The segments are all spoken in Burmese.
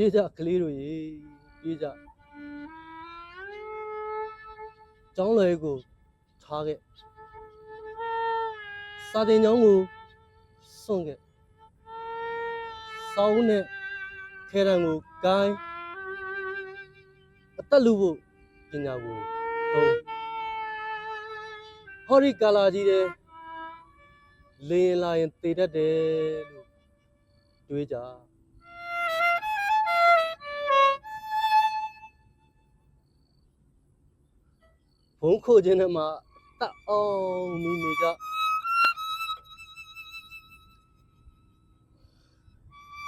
ပြေးကြကလေးတို့ရေပြေးကြကျောင်းလွယ်ကိုထားခဲ့စာတင်ကျောင်းကိုစွန့်ခဲ့စောင်းနဲ့ခဲရန်ကိုကိုင်းအသက်လူဖို့ပညာကိုသုံးဟောဒီကာလာကြီးတဲ့လင်းလာရင်တည်တတ်တယ်လို့တွေးကြ ခိုခြင်းနဲ့မှတတ်အောင်မိနေကြ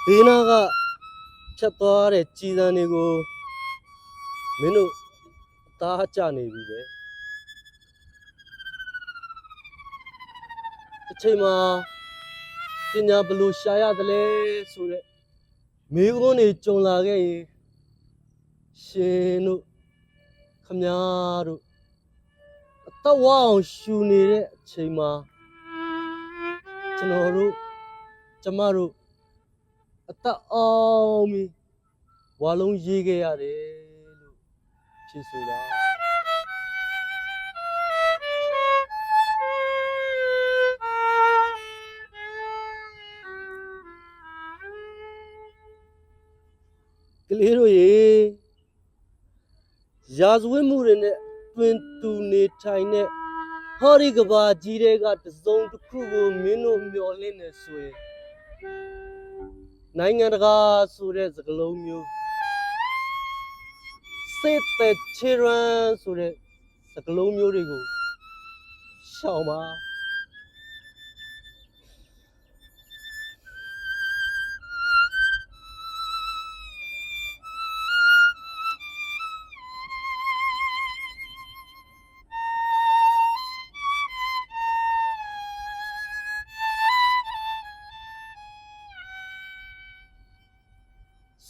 ဒီနာကဖြတ်သွားတဲ့ကြည်စံတွေကိုမင်းတို့အသားကျနေပြီပဲတစ်ချိန်မှာပညာဘယ်လို့ရှာရသလဲဆိုတဲ့မိကုန်းတွေကြုံလာခဲ့ရင်ရှင်တို့ခမများ တို့အသက်ဝအောင်ရှူနေတဲ့အချိန်မှာကျွန်တော်တို့ကျမတို့အသက်အောင်ပြီးဝါလုံးရေးခဲ့ရတယ်လို့ဖြစ်ဆိုတာကလေးတို့ရေရာဇဝတ်မှုတွေနဲ့ တွင်တူနေထိုင်တဲ့ဟောဒီကဘာကြီးတွေကတစ်စုံတစ်ခုကိုမင်းတို့မျှော်လင့်နေဆိုရင်နိုင်ငံတကာဆိုတဲ့စကားလုံးမျိုးစစ်တဲ့ချီရန်ဆိုတဲ့စကားလုံးမျိုးတွေကိုရှောင်ပါ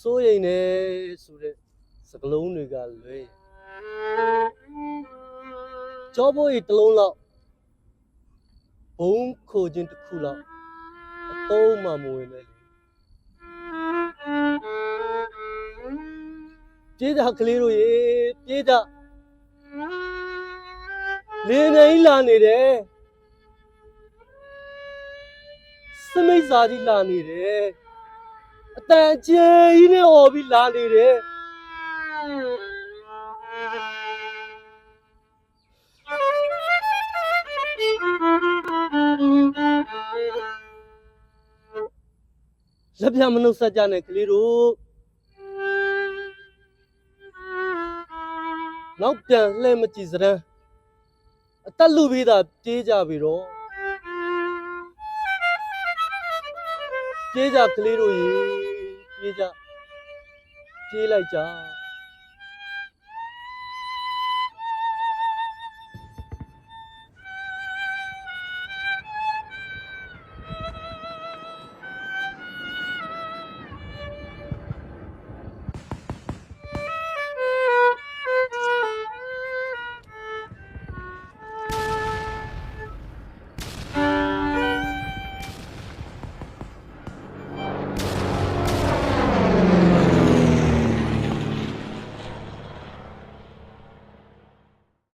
စိုးရိမ်နေဆိုတဲ့စကားလုံးတွေကလွဲရင်ကြောဘိုးရီတစ်လုံးလောက်ဘုံခိုခြင်းတစ်ခုလောက်အသုံးမှမဝင်ပဲလေပြေးကြကလေးတို့ရေပြေးကြလင်းနေလာနေတယ်စမိတ်စာကြီးလာနေတယ် အတန်ကျဲကြီးနဲ့អော်ပြီးလာနေတယ်လက်ပြမနှုတ်ဆက်ကြနဲ့ကလေးတို့နောက်ပြန်လှဲမကြည့်စရမ်းအသက်လူပြီးသားပြေးကြပြီတော့ ပြေးကြကလေးတို့ရေပြေးကြပြေးလိုက်ကြ